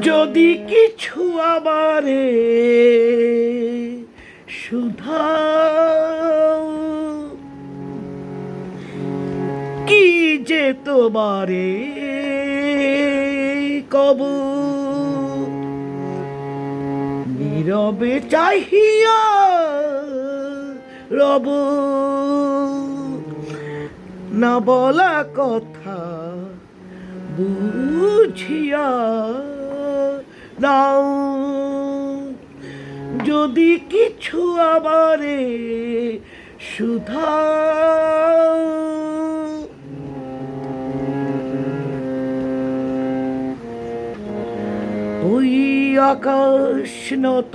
যদি কিছু আমারে সুধা কি যে তোমারে কব? নীরবে চাহিয়া রব। না বলা কথা বুঝিয়া নাও। যদি কিছু আমারে সুধা ওই আকাশ নত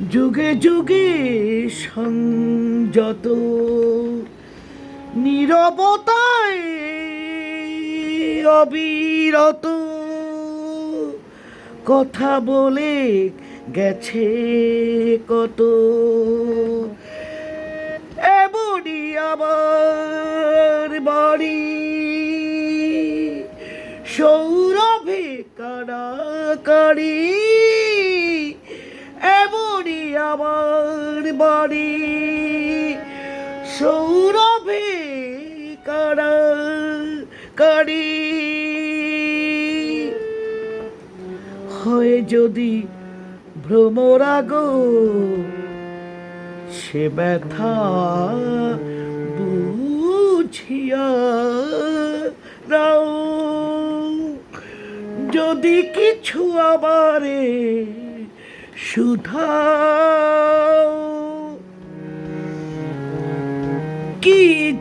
যুগে যুগে সংযত নীরবতায় অবিরত। কথা বলে গেছে কত এমনই আমার বাড়ি। সৌরভে কাড়াকাড়ি সৌরভে কাড়াকাড়ি হয় যদি ভ্রমরাগ সে ব্যথা বুঝিয়া যদি কিছু আমারে সুধা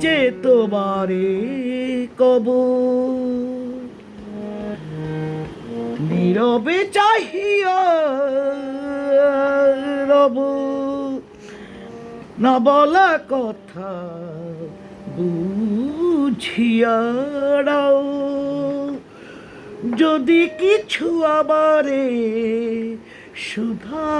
যে তোমারে কব নীরবে চাহিয়া না বলা কথা বুঝিয়া রাও। যদি কিছু আমারে সুধা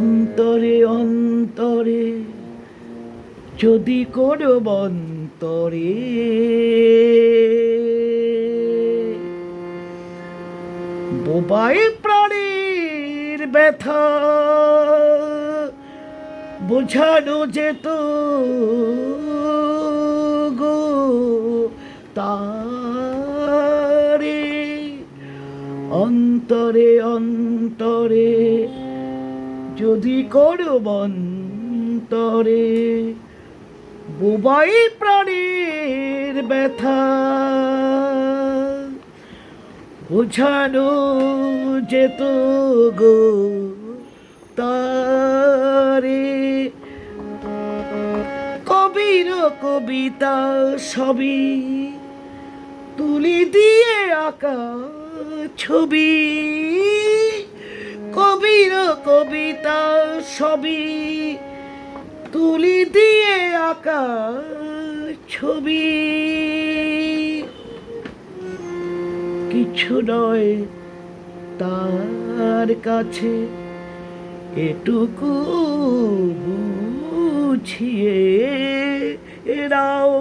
অন্তরে অন্তরে যদি কোনো অন্তরে। বোবাই প্রাণীর ব্যথা বোঝানো যেত গো তারে। অন্তরে অন্তরে যদি করো অন্তরে বোবাই প্রাণীর ব্যথা, বোঝানো যেত গো তারে। কবির কবিতা সবই তুলি দিয়ে আঁকা ছবি। কবির কবিতা সবই তুলি দিয়ে আঁকা ছবি। কিছু নয় তার কাছে, এটুকু বুঝিয়ে এরাও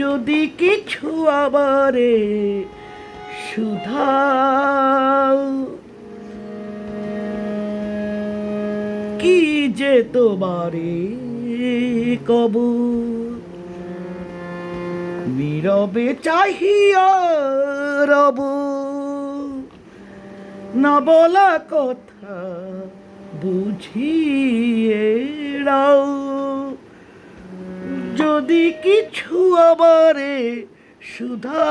যদি কিছু আবারে সুধাও কি যে তোমারে কব নীরবে চাহিয়া রব না বলা কথা বুঝিয়ে রাও। যদি কিছু আমারে সুধা